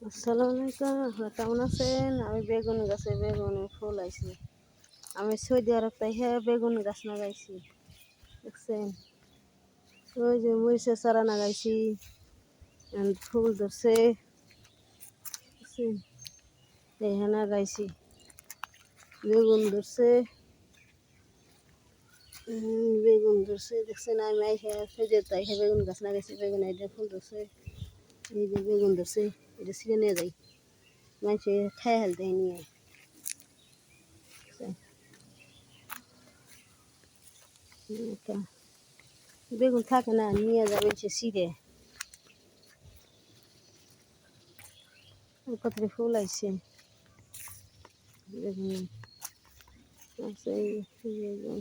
আসসালামু আলাইকুম আপনারা কেমন আছেন আমি বেগুন গাছে বেগুনের ফুল আইছি আমি সৌদি আরব তাই হ্যাঁ বেগুন গাছ লাগাইছি দেখছেন ওই যে মরিচের চারা লাগাইছি এখন ফুল ধরছে দেখছেন এখানে লাগাইছি বেগুন ধরছে উম, বেগুন ধরছে দেখছেন আমি আইসা সৌদি আরব তাই হ্যাঁ বেগুন গাছ লাগাইছি বেগুন আইডে ফুল ধরছে এই যে বেগুন ধরছে এটা ছিঁড়ে নিয়ে যাই মানুষে খাই হেল দেয় নিয়ে এটা বেগুন থাকে না নিয়ে যাবে সে ছিঁড়ে কত ফুল আইছে বেগুন আছে এই বেগুন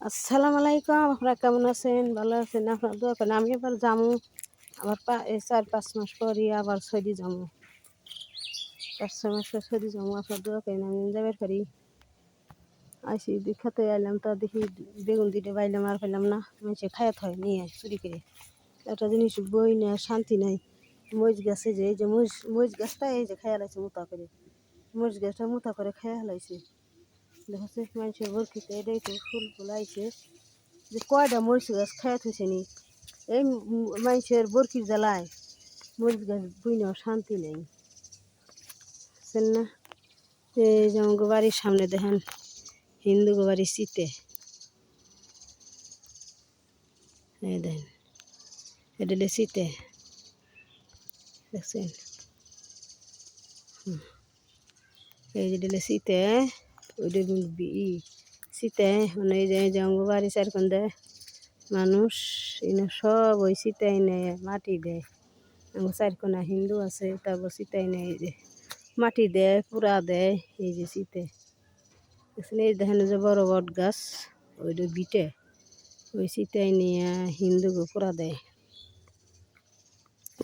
আসসালামু আলাইকুম, আপনারা কেমন আছেন? ভালো আছেন? আপনার দোয়া করেন আমি এবার যাব আবার পা, এই চার পাঁচ মাস পরই আবার সৌদি যাব পাঁচ ছয় মাস পর সৌদি যাব আপনার দোয়া করেন, আমি যাবার পারি আইসি দেখাতে আইলাম, তা দেখি বেগুন দিতে পাইলাম, আর পাইলাম না। আমি মানুষে খায়াত হয় নিয়ে চুরি করে। একটা জিনিস বই নেই শান্তি নাই। মরিচ গাছে যে, এই যে মরিচ মরিচ গাছটা এই যে খেয়াল আছে মোতা করে। মরিচ গাছটা মোতা করে খেয়াল হয়েছে দেখছে মানুষের বরকিতে এটাই তো ফুল ফুল আইছে যে কয়টা মরিচ গাছ খায় থইছে নি এই ম- মানুষের বরকির জ্বালায় মরিচ গাছ বুইনেও শান্তি নেই বুঝছেন না এই যে আমাকে বাড়ির সামনে দেখেন হিন্দু গো বাড়ির শীতে এই দেখেন এটা হলো শীতে দেখছেন হুম। এই যে দিলে শীতে ওইটা ই শীতে মানে যে অঙ্গ বাড়ি চারকন দেয় মানুষ, এনে সব ওই শীতাই নেয় মাটি দেয় অঙ্গ চারকোনা হিন্দু আছে, তারপর শীতাই নেয় যে মাটি দেয় পুরা দেয় এই যে শীতে দেখছেন এই দেখেন যে বড় বট গাছ, ওইটা বিটে। ওই শীতাই নিয়ে হিন্দুকে পুরা দেয়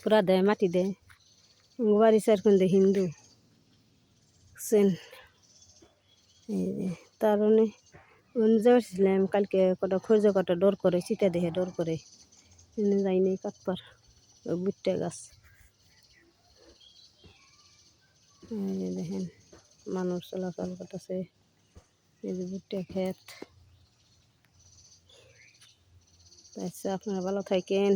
পুরা দেয় মাটি দেয় বাড়ি চারকন দেয় হিন্দু। বুঝছেন এই যে তার মানে যাচ্ছিলাম কালকে কটা খোঁজে কটা ডর করে চিতা দেখে ডর করে। যাইনি কাটপার বুট্টা গাছ। দেখেন, মানুষ চলাচল করতেছে। এই যে বুট্টা ক্ষেত। আচ্ছা আপনারা ভালো থাকেন।